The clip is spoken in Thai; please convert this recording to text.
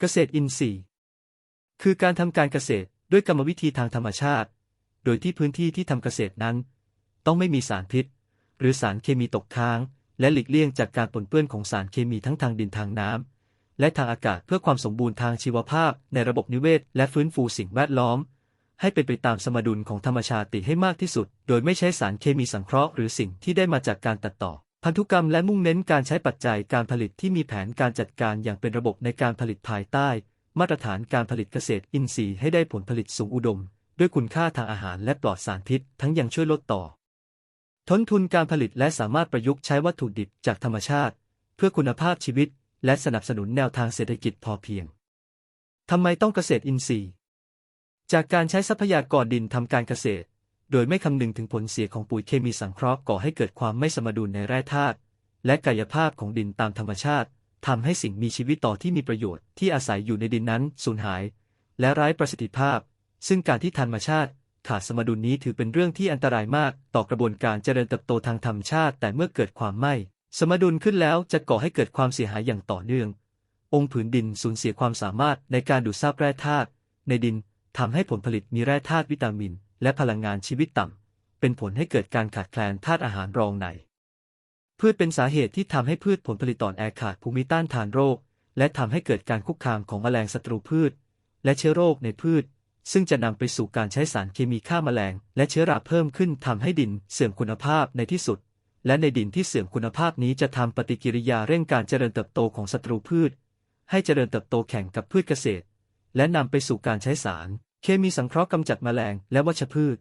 เกษตรอินทรีย์ คือการทำการเกษตรด้วยกรรมวิธีทางธรรมชาติ โดยที่พื้นที่ที่ทำเกษตรนั้น ต้องไม่มีสารพิษ หรือสารเคมีตกค้าง และหลีกเลี่ยงจากการปนเปื้อนของสารเคมีทั้งทางดินทางน้ำและทางอากาศเพื่อความสมบูรณ์ทางชีวภาพในระบบนิเวศ และฟื้นฟูสิ่งแวดล้อม ให้เป็นไปตามสมดุลของธรรมชาติให้มากที่สุด โดยไม่ใช้สารเคมีสังเคราะห์หรือสิ่งที่ได้มาจากการตัดต่อ พันธุกรรมและมุ่งเน้นการใช้ปัจจัยการผลิตที่มีแผนการจัดการอย่างเป็นระบบในการผลิตภายใต้ มาตรฐานการผลิตเกษตรอินทรีย์ให้ได้ผลผลิตสูงอุดม ด้วยคุณค่าทางอาหารและปลอดสารพิษ ทั้งยังช่วยลดต่อต้นทุนการผลิตและสามารถประยุกต์ใช้วัตถุดิบจากธรรมชาติ เพื่อคุณภาพชีวิต และสนับสนุนแนวทางเศรษฐกิจพอเพียงทำไมต้องเกษตรอินทรีย์ จากการใช้ทรัพยากรดินทำการเกษตร โดยไม่คำนึงถึงผลเสียของปุ๋ยเคมีสังเคราะห์ก่อให้เกิดความไม่สมดุลในแร่ธาตุและกายภาพของดินตามธรรมชาติทำให้สิ่งมีชีวิตต่อที่มีประโยชน์ที่อาศัยอยู่ในดินนั้นสูญหาย และไร้ประสิทธิภาพ ซึ่งการที่ธรรมชาติขาดสมดุลนี้ถือเป็นเรื่องที่อันตรายมากต่อกระบวนการเจริญเติบโตทางธรรมชาติ แต่เมื่อเกิดความไม่ สมดุลขึ้นแล้วจะก่อให้เกิดความเสียหายอย่างต่อเนื่อง องค์ผืนดินสูญเสียความสามารถในการดูดซับแร่ธาตุในดินทำให้ผลผลิตมีแร่ธาตุวิตามิน และพลังงานชีวิตต่ำ เป็นผลให้เกิดการขาดแคลนธาตุอาหารรองใน พืชเป็นสาเหตุที่ทำให้พืชผลผลิตต่อนแอขาดภูมิต้านทานโรค และทำให้เกิดการคุกคามของแมลงศัตรูพืช และเชื้อโรคในพืช ซึ่งจะนำไปสู่การใช้สารเคมีฆ่าแมลง และเชื้อราเพิ่มขึ้นทำให้ดินเสื่อมคุณภาพในที่สุด และในดินที่เสื่อมคุณภาพนี้จะทำปฏิกิริยาเร่งการเจริญเติบโตของศัตรูพืช ให้เจริญเติบโตแข่งกับพืชเกษตร และนำไปสู่การใช้สาร เคมีสังเคราะห์กำจัดแมลงและวัชพืช